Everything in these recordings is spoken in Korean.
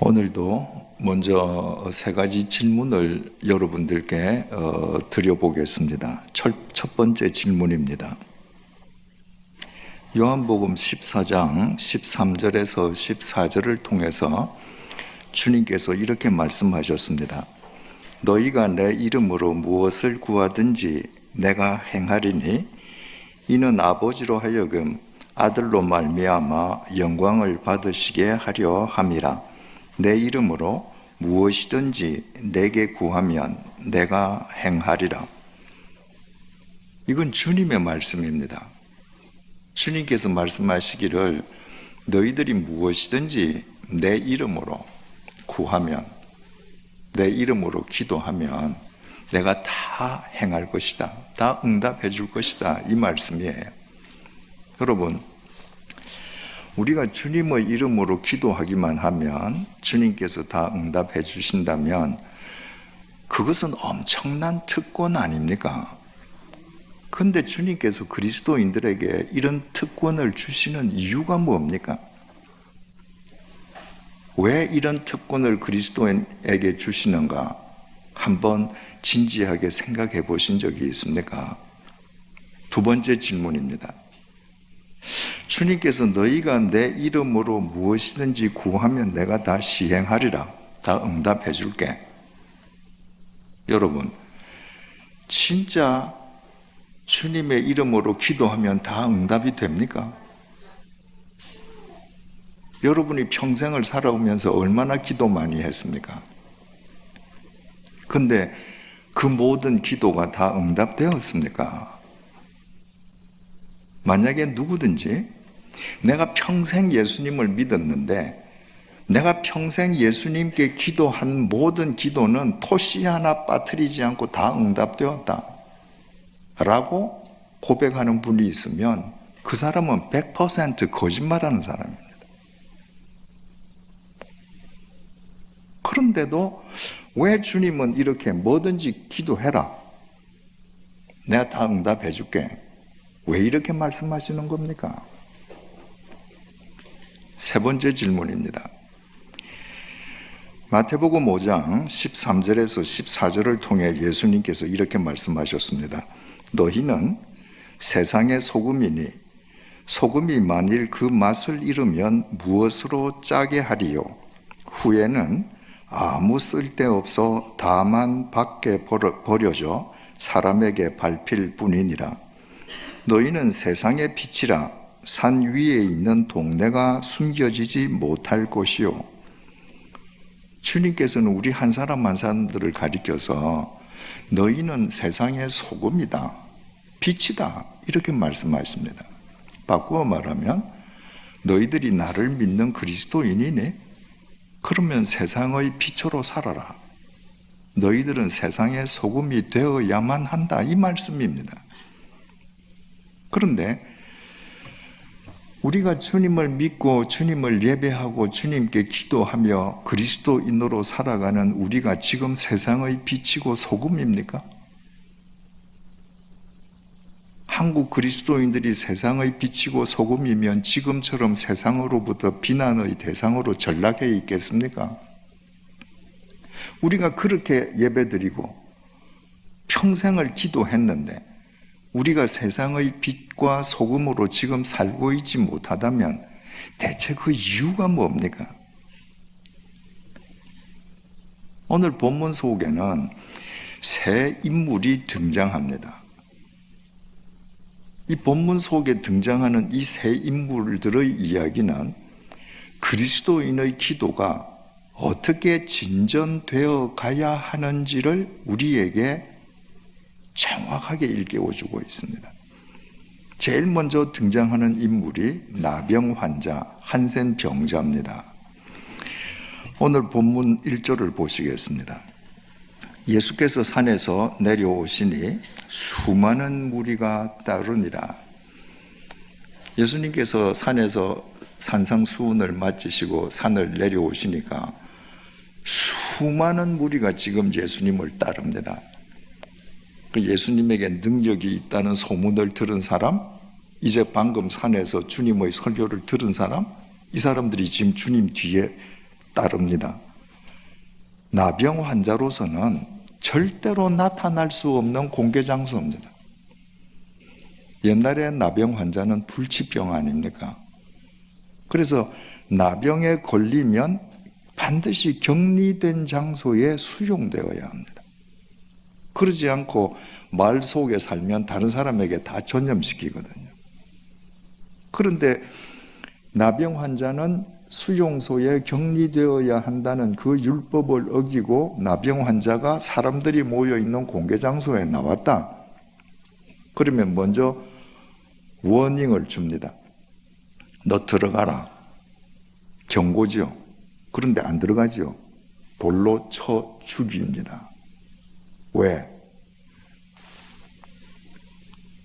오늘도 먼저 세 가지 질문을 여러분들께 어, 드려보겠습니다. 첫, 첫 번째 질문입니다. 요한복음 14장 13절에서 14절을 통해서 주님께서 이렇게 말씀하셨습니다. 너희가 내 이름으로 무엇을 구하든지 내가 행하리니 이는 아버지로 하여금 아들로 말미암아 영광을 받으시게 하려 함이라. 내 이름으로 무엇이든지 내게 구하면 내가 행하리라. 이건 주님의 말씀입니다. 주님께서 말씀하시기를 너희들이 무엇이든지 내 이름으로 구하면 내 이름으로 기도하면 내가 다 행할 것이다. 다 응답해 줄 것이다. 이 말씀이에요. 여러분, 우리가 주님의 이름으로 기도하기만 하면 주님께서 다 응답해 주신다면 그것은 엄청난 특권 아닙니까? 근데 주님께서 그리스도인들에게 이런 특권을 주시는 이유가 뭡니까? 왜 이런 특권을 그리스도인에게 주시는가? 한번 진지하게 생각해 보신 적이 있습니까? 두 번째 질문입니다. 주님께서 너희가 내 이름으로 무엇이든지 구하면 내가 다 시행하리라. 다 응답해 줄게. 여러분, 진짜 주님의 이름으로 기도하면 다 응답이 됩니까? 여러분이 평생을 살아오면서 얼마나 기도 많이 했습니까? 근데 그 모든 기도가 다 응답되었습니까? 만약에 누구든지 내가 평생 예수님을 믿었는데 내가 평생 예수님께 기도한 모든 기도는 토시 하나 빠뜨리지 않고 다 응답되었다. 라고 고백하는 분이 있으면 그 사람은 100% 거짓말하는 사람입니다. 그런데도 왜 주님은 이렇게 뭐든지 기도해라. 내가 다 응답해 줄게. 왜 이렇게 말씀하시는 겁니까? 세 번째 질문입니다. 마태복음 5장 13절에서 14절을 통해 예수님께서 이렇게 말씀하셨습니다. 너희는 세상의 소금이니 소금이 만일 그 맛을 잃으면 무엇으로 짜게 하리요? 후에는 아무 쓸데없어 다만 밖에 버려져 사람에게 밟힐 뿐이니라. 너희는 세상의 빛이라 산 위에 있는 동네가 숨겨지지 못할 곳이요. 주님께서는 우리 한 사람 한 사람들을 가리켜서 너희는 세상의 소금이다, 빛이다 이렇게 말씀하십니다. 바꾸어 말하면 너희들이 나를 믿는 그리스도인이니 그러면 세상의 빛으로 살아라. 너희들은 세상의 소금이 되어야만 한다 이 말씀입니다. 그런데 우리가 주님을 믿고 주님을 예배하고 주님께 기도하며 그리스도인으로 살아가는 우리가 지금 세상의 빛이고 소금입니까? 한국 그리스도인들이 세상의 빛이고 소금이면 지금처럼 세상으로부터 비난의 대상으로 전락해 있겠습니까? 우리가 그렇게 예배드리고 평생을 기도했는데 우리가 세상의 빛과 소금으로 지금 살고 있지 못하다면 대체 그 이유가 뭡니까? 오늘 본문 속에는 새 인물이 등장합니다. 이 본문 속에 등장하는 이 새 인물들의 이야기는 그리스도인의 기도가 어떻게 진전되어 가야 하는지를 우리에게 정확하게 일깨워 주고 있습니다. 제일 먼저 등장하는 인물이 나병 환자 한센 병자입니다. 오늘 본문 1절을 보시겠습니다. 예수께서 산에서 내려오시니 수많은 무리가 따르니라. 예수님께서 산에서 산상수훈을 마치시고 산을 내려오시니까 수많은 무리가 지금 예수님을 따릅니다. 그 예수님에게 능력이 있다는 소문을 들은 사람, 이제 방금 산에서 주님의 설교를 들은 사람, 이 사람들이 지금 주님 뒤에 따릅니다. 나병 환자로서는 절대로 나타날 수 없는 공개 장소입니다. 옛날에 나병 환자는 불치병 아닙니까? 그래서 나병에 걸리면 반드시 격리된 장소에 수용되어야 합니다. 그러지 않고 말 속에 살면 다른 사람에게 다 전염시키거든요. 그런데 나병 환자는 수용소에 격리되어야 한다는 그 율법을 어기고 나병 환자가 사람들이 모여 있는 공개 장소에 나왔다. 그러면 먼저 워닝을 줍니다. 너 들어가라. 경고죠. 그런데 안 들어가죠. 돌로 쳐 죽입니다. 왜?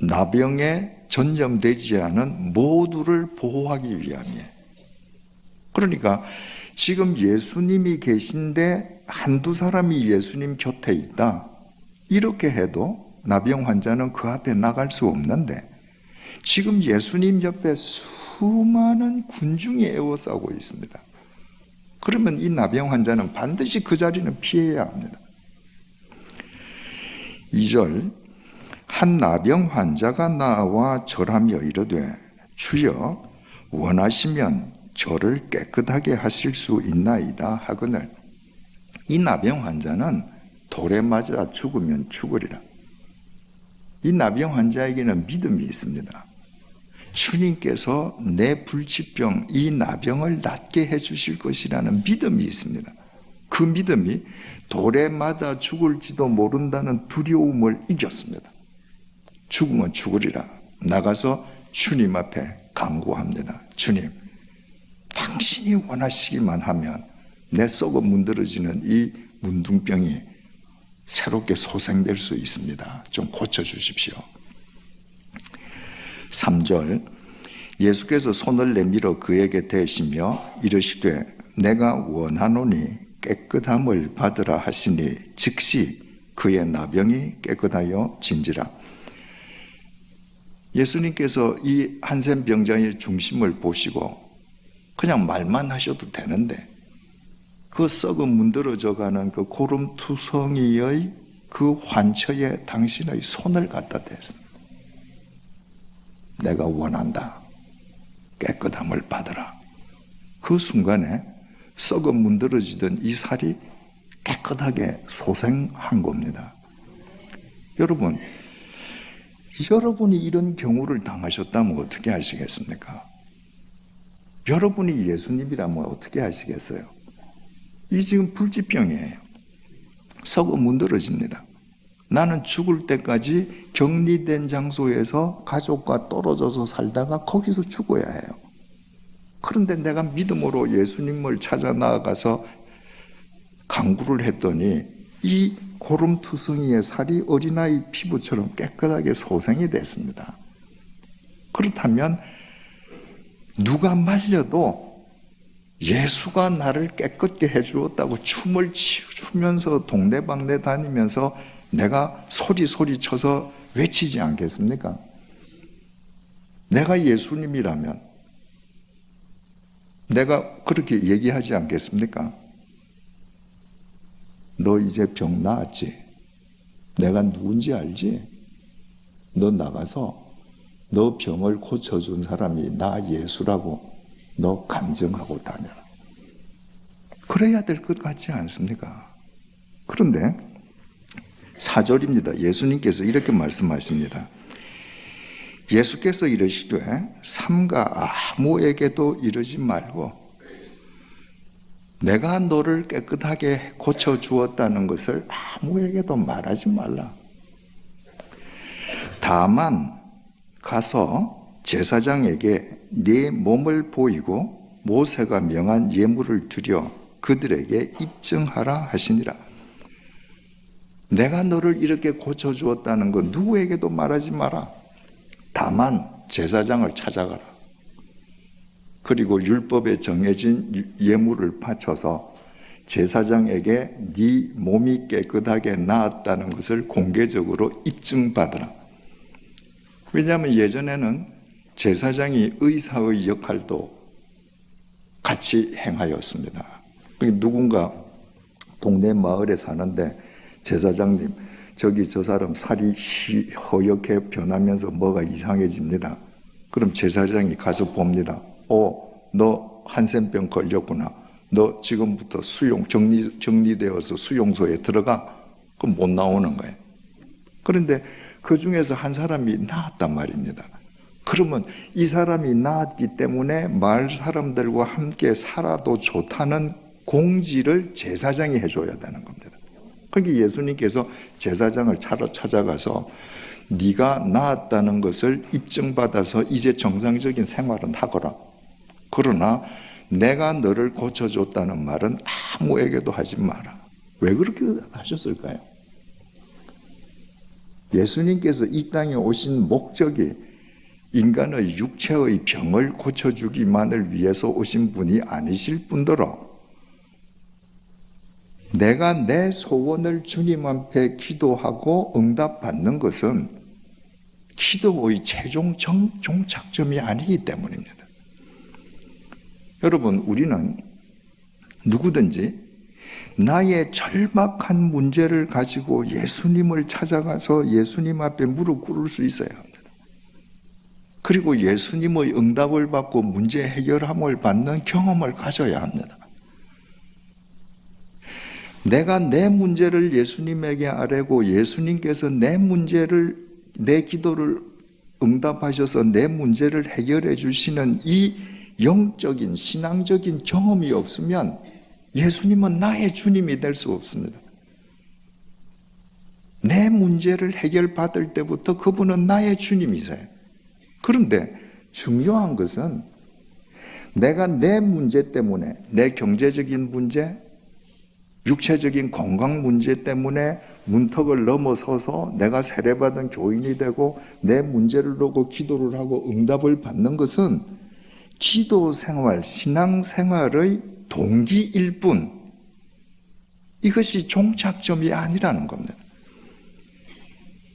나병에 전염되지 않은 모두를 보호하기 위함이에요. 그러니까 지금 예수님이 계신데 한두 사람이 예수님 곁에 있다. 이렇게 해도 나병 환자는 그 앞에 나갈 수 없는데 지금 예수님 옆에 수많은 군중이 에워싸고 있습니다. 그러면 이 나병 환자는 반드시 그 자리는 피해야 합니다. 2절 한 나병 환자가 나와 절하며 이르되 주여 원하시면 저를 깨끗하게 하실 수 있나이다 하거늘 이 나병 환자는 돌에 맞아 죽으면 죽으리라. 이 나병 환자에게는 믿음이 있습니다. 주님께서 내 불치병, 이 나병을 낫게 해주실 것이라는 믿음이 있습니다. 그 믿음이 돌에 맞아 죽을지도 모른다는 두려움을 이겼습니다. 죽으면 죽으리라. 나가서 주님 앞에 강구합니다. 주님, 당신이 원하시기만 하면 내 썩어 문드러지는 이 문둥병이 새롭게 소생될 수 있습니다. 좀 고쳐주십시오. 3절 예수께서 손을 내밀어 그에게 대시며 이르시되 내가 원하노니 깨끗함을 받으라 하시니 즉시 그의 나병이 깨끗하여 진지라. 예수님께서 이 한센 병자의 중심을 보시고 그냥 말만 하셔도 되는데 그 썩어 문드러져 가는 그 고름투성이의 그 환처에 당신의 손을 갖다 댔습니다. 내가 원한다. 깨끗함을 받으라. 그 순간에 썩어 문드러지던 이 살이 깨끗하게 소생한 겁니다. 여러분, 여러분이 이런 경우를 당하셨다면 어떻게 하시겠습니까? 여러분이 예수님이라면 어떻게 하시겠어요? 이 지금 불치병이에요. 썩어 문드러집니다. 나는 죽을 때까지 격리된 장소에서 가족과 떨어져서 살다가 거기서 죽어야 해요. 그런데 내가 믿음으로 예수님을 찾아 나아가서 강구를 했더니 이 고름투성이의 살이 어린아이 피부처럼 깨끗하게 소생이 됐습니다. 그렇다면 누가 말려도 예수가 나를 깨끗게 해주었다고 춤을 추면서 동네방네 다니면서 내가 소리 소리 쳐서 외치지 않겠습니까? 내가 예수님이라면 내가 그렇게 얘기하지 않겠습니까? 너 이제 병 나았지? 내가 누군지 알지? 너 나가서 너 병을 고쳐준 사람이 나 예수라고 너 간증하고 다녀라. 그래야 될 것 같지 않습니까? 그런데 사절입니다. 예수님께서 이렇게 말씀하십니다. 예수께서 이르시되 삼가 아무에게도 이르지 말고 내가 너를 깨끗하게 고쳐 주었다는 것을 아무에게도 말하지 말라. 다만 가서 제사장에게 네 몸을 보이고 모세가 명한 예물을 드려 그들에게 입증하라 하시니라. 내가 너를 이렇게 고쳐 주었다는 것 누구에게도 말하지 마라. 다만 제사장을 찾아가라. 그리고 율법에 정해진 예물을 바쳐서 제사장에게 네 몸이 깨끗하게 나았다는 것을 공개적으로 입증받으라. 왜냐하면 예전에는 제사장이 의사의 역할도 같이 행하였습니다. 누군가 동네 마을에 사는데 제사장님 저기 저 사람 살이 희- 허옇게 변하면서 뭐가 이상해집니다. 그럼 제사장이 가서 봅니다. 어, 너 한센병 걸렸구나. 너 지금부터 수용 정리 정리되어서 수용소에 들어가. 그럼 못 나오는 거예요. 그런데 그 중에서 한 사람이 나았단 말입니다. 그러면 이 사람이 나았기 때문에 마을 사람들과 함께 살아도 좋다는 공지를 제사장이 해줘야 되는 겁니다. 그러니까 예수님께서 제사장을 차로 찾아가서 네가 나았다는 것을 입증받아서 이제 정상적인 생활은 하거라. 그러나 내가 너를 고쳐줬다는 말은 아무에게도 하지 마라. 왜 그렇게 하셨을까요? 예수님께서 이 땅에 오신 목적이 인간의 육체의 병을 고쳐주기만을 위해서 오신 분이 아니실 뿐더러 내가 내 소원을 주님 앞에 기도하고 응답받는 것은 기도의 최종 정, 종착점이 아니기 때문입니다. 여러분, 우리는 누구든지 나의 절박한 문제를 가지고 예수님을 찾아가서 예수님 앞에 무릎 꿇을 수 있어야 합니다. 그리고 예수님의 응답을 받고 문제 해결함을 받는 경험을 가져야 합니다. 내가 내 문제를 예수님에게 아뢰고 예수님께서 내 문제를 내 기도를 응답하셔서 내 문제를 해결해 주시는 이 영적인 신앙적인 경험이 없으면 예수님은 나의 주님이 될 수 없습니다. 내 문제를 해결받을 때부터 그분은 나의 주님이세요. 그런데 중요한 것은 내가 내 문제 때문에 내 경제적인 문제, 육체적인 건강 문제 때문에 문턱을 넘어서서 내가 세례받은 교인이 되고 내 문제를 놓고 기도를 하고 응답을 받는 것은 기도 생활, 신앙 생활의 동기일 뿐 이것이 종착점이 아니라는 겁니다.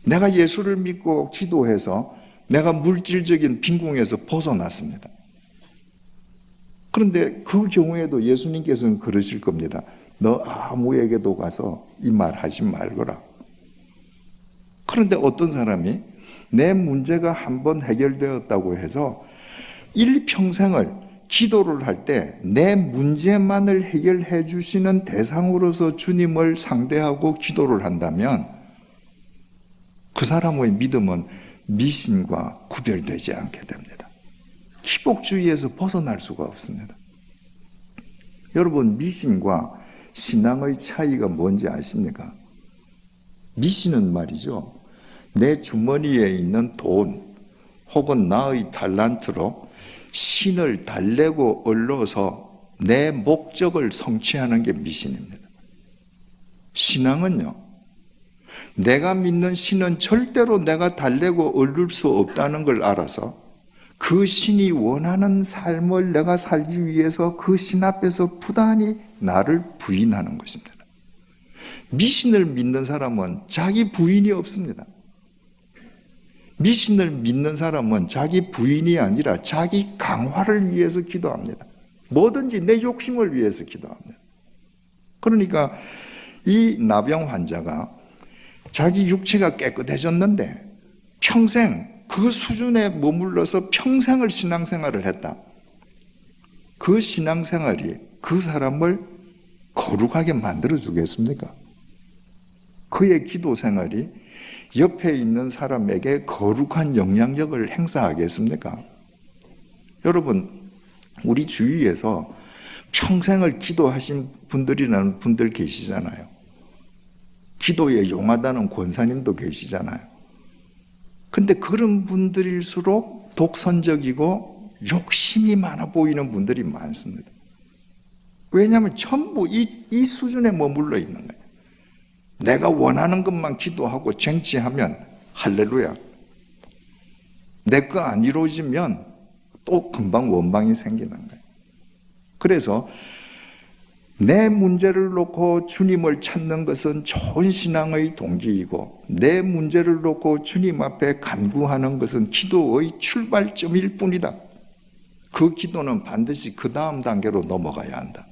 내가 예수를 믿고 기도해서 내가 물질적인 빈궁에서 벗어났습니다. 그런데 그 경우에도 예수님께서는 그러실 겁니다. 너 아무에게도 가서 이 말 하지 말거라. 그런데 어떤 사람이 내 문제가 한 번 해결되었다고 해서 일평생을 기도를 할 때 내 문제만을 해결해 주시는 대상으로서 주님을 상대하고 기도를 한다면 그 사람의 믿음은 미신과 구별되지 않게 됩니다. 기복주의에서 벗어날 수가 없습니다. 여러분, 미신과 신앙의 차이가 뭔지 아십니까? 미신은 말이죠. 내 주머니에 있는 돈 혹은 나의 달란트로 신을 달래고 얼러서 내 목적을 성취하는 게 미신입니다. 신앙은요, 내가 믿는 신은 절대로 내가 달래고 얻을 수 없다는 걸 알아서 그 신이 원하는 삶을 내가 살기 위해서 그 신 앞에서 부단히 나를 부인하는 것입니다. 미신을 믿는 사람은 자기 부인이 없습니다. 미신을 믿는 사람은 자기 부인이 아니라 자기 강화를 위해서 기도합니다. 뭐든지 내 욕심을 위해서 기도합니다. 그러니까 이 나병 환자가 자기 육체가 깨끗해졌는데 평생 그 수준에 머물러서 평생을 신앙생활을 했다. 그 신앙생활이 그 사람을 거룩하게 만들어 주겠습니까? 그의 기도 생활이 옆에 있는 사람에게 거룩한 영향력을 행사하겠습니까? 여러분, 우리 주위에서 평생을 기도하신 분들이라는 분들 계시잖아요. 기도에 용하다는 권사님도 계시잖아요. 근데 그런 분들일수록 독선적이고 욕심이 많아 보이는 분들이 많습니다. 왜냐하면 전부 이, 이 수준에 머물러 있는 거예요. 내가 원하는 것만 기도하고 쟁취하면 할렐루야. 내 거 안 이루어지면 또 금방 원망이 생기는 거예요. 그래서 내 문제를 놓고 주님을 찾는 것은 좋은 신앙의 동기이고 내 문제를 놓고 주님 앞에 간구하는 것은 기도의 출발점일 뿐이다. 그 기도는 반드시 그 다음 단계로 넘어가야 한다.